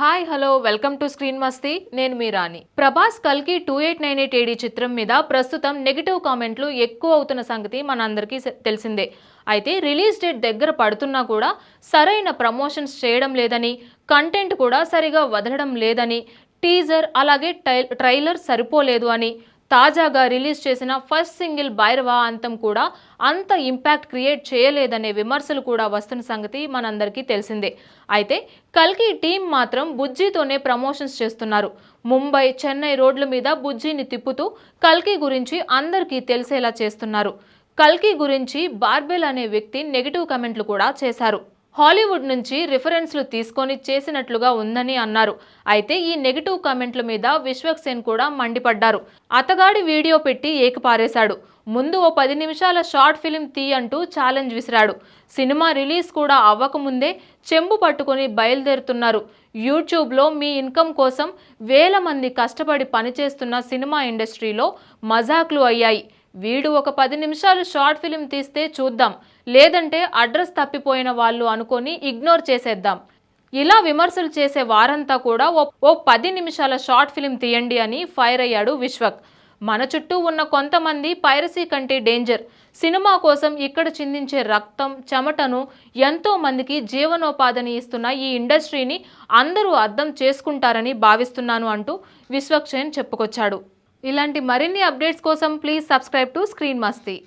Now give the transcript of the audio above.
Hi hello welcome to screen Masti నేను మీ రాణి. ప్రభాస్ కల్కి two eight nine eight AD చిత్రం మీద ప్రస్తుతం నెగిటివ్ కామెంట్లు ఎక్కువ అవుతున్న సంగతి మనందరికీ తెలిసిందే. అయితే రిలీజ్ డేట్ దగ్గర పడుతున్నా కూడా సరైన ప్రమోషన్స్ చేయడం లేదని కంటెంట్ కూడా సరిగా వదలడం లేదని టీజర్ అలాగే టై ట్రైలర్ సరిపోలేదు అని తాజాగా రిలీజ్ చేసిన ఫస్ట్ సింగిల్ భైరవ అంతం కూడా అంత ఇంపాక్ట్ క్రియేట్ చేయలేదనే విమర్శలు కూడా వస్తున్న సంగతి మనందరికీ తెలిసిందే. అయితే కల్కి టీం మాత్రం బుజ్జితోనే ప్రమోషన్స్ చేస్తున్నారు. ముంబై చెన్నై రోడ్ల మీద బుజ్జిని తిప్పుతూ కల్కి గురించి అందరికీ తెలిసేలా చేస్తున్నారు. కల్కి గురించి బార్బెల్ అనే వ్యక్తి నెగిటివ్ కమెంట్లు కూడా చేశారు. హాలీవుడ్ నుంచి రిఫరెన్స్లు తీసుకొని చేసినట్లుగా ఉందని అన్నారు. అయితే ఈ నెగిటివ్ కామెంట్ల మీద విశ్వక్ సేన్ కూడా మండిపడ్డారు. అతగాడి వీడియో పెట్టి ఏకపారేశాడు. ముందు ఓ పది నిమిషాల షార్ట్ ఫిలిం తీ అంటూ ఛాలెంజ్ విసిరాడు. సినిమా రిలీజ్ కూడా అవ్వకముందే చెంబు పట్టుకొని బయలుదేరుతున్నారు. యూట్యూబ్లో మీ ఇన్కమ్ కోసం వేల మంది కష్టపడి పనిచేస్తున్న సినిమా ఇండస్ట్రీలో మజాక్లు అయ్యాయి. వీడు ఒక పది నిమిషాలు షార్ట్ ఫిలిం తీస్తే చూద్దాం. లేదంటే అడ్రస్ తప్పిపోయిన వాళ్ళు అనుకొని ఇగ్నోర్ చేసేద్దాం. ఇలా విమర్శలు చేసే వారంతా కూడా ఓ పది నిమిషాల షార్ట్ ఫిలిం తీయండి అని ఫైర్ అయ్యాడు విశ్వక్. మన చుట్టూ ఉన్న కొంతమంది పైరసీ కంటే డేంజర్. సినిమా కోసం ఇక్కడ చిందించే రక్తం చెమటను ఎంతో మందికి జీవనోపాధిని ఇస్తున్న ఈ ఇండస్ట్రీని అందరూ అర్థం చేసుకుంటారని భావిస్తున్నాను అంటూ విశ్వక్షేన్ చెప్పుకొచ్చాడు. ఇలాంటి మరిన్ని అప్డేట్స్ కోసం please subscribe to screen Masti.